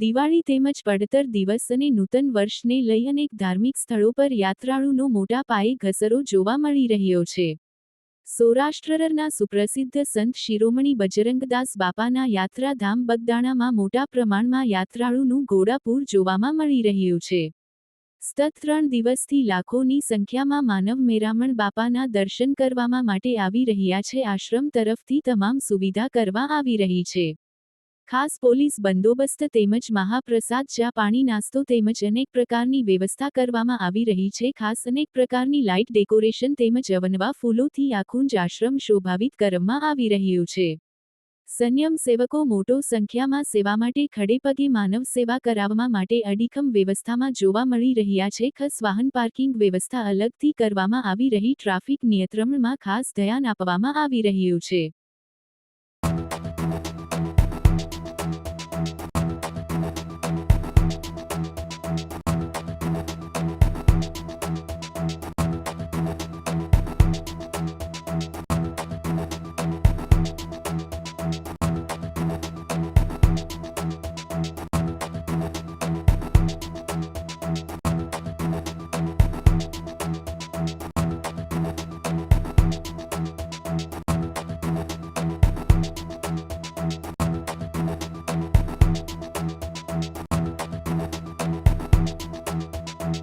દિવાળી તેમજ પડતર દિવસ અને નૂતન વર્ષને લઈ અનેક ધાર્મિક સ્થળો પર યાત્રાળુનો મોટા પાયે ઘસરો જોવા મળી રહ્યો છે. સૌરાષ્ટ્રના સુપ્રસિદ્ધ સંત શિરોમણી બજરંગદાસ બાપાના યાત્રાધામ બગદાણામાં મોટા પ્રમાણમાં યાત્રાળુનું ઘોડાપૂર જોવામાં મળી રહ્યું છે. સતત ત્રણ દિવસથી લાખોની સંખ્યામાં માનવ મેરામણ બાપાના દર્શન કરવામાં માટે આવી રહ્યા છે. આશ્રમ તરફથી તમામ સુવિધા કરવા આવી રહી છે. ખાસ પોલીસ બંદોબસ્ત તેમજ મહાપ્રસાદ ચા પાણી નાસ્તો તેમજ અનેક પ્રકારની વ્યવસ્થા કરવામાં આવી રહી છે. ખાસ અનેક પ્રકારની લાઇટ ડેકોરેશન તેમજ અવનવા ફૂલોથી આખું જ આશ્રમ શોભાવિત કરવામાં આવી રહ્યું છે. સંયમ સેવકો મોટો સંખ્યામાં સેવા માટે ખડેપગે માનવ સેવા કરાવવા માટે અડીખમ વ્યવસ્થામાં જોવા મળી રહ્યા છે. ખસ વાહન પાર્કિંગ વ્યવસ્થા અલગથી કરવામાં આવી રહી. ટ્રાફિક નિયંત્રણમાં ખાસ ધ્યાન આપવામાં આવી રહ્યું છે.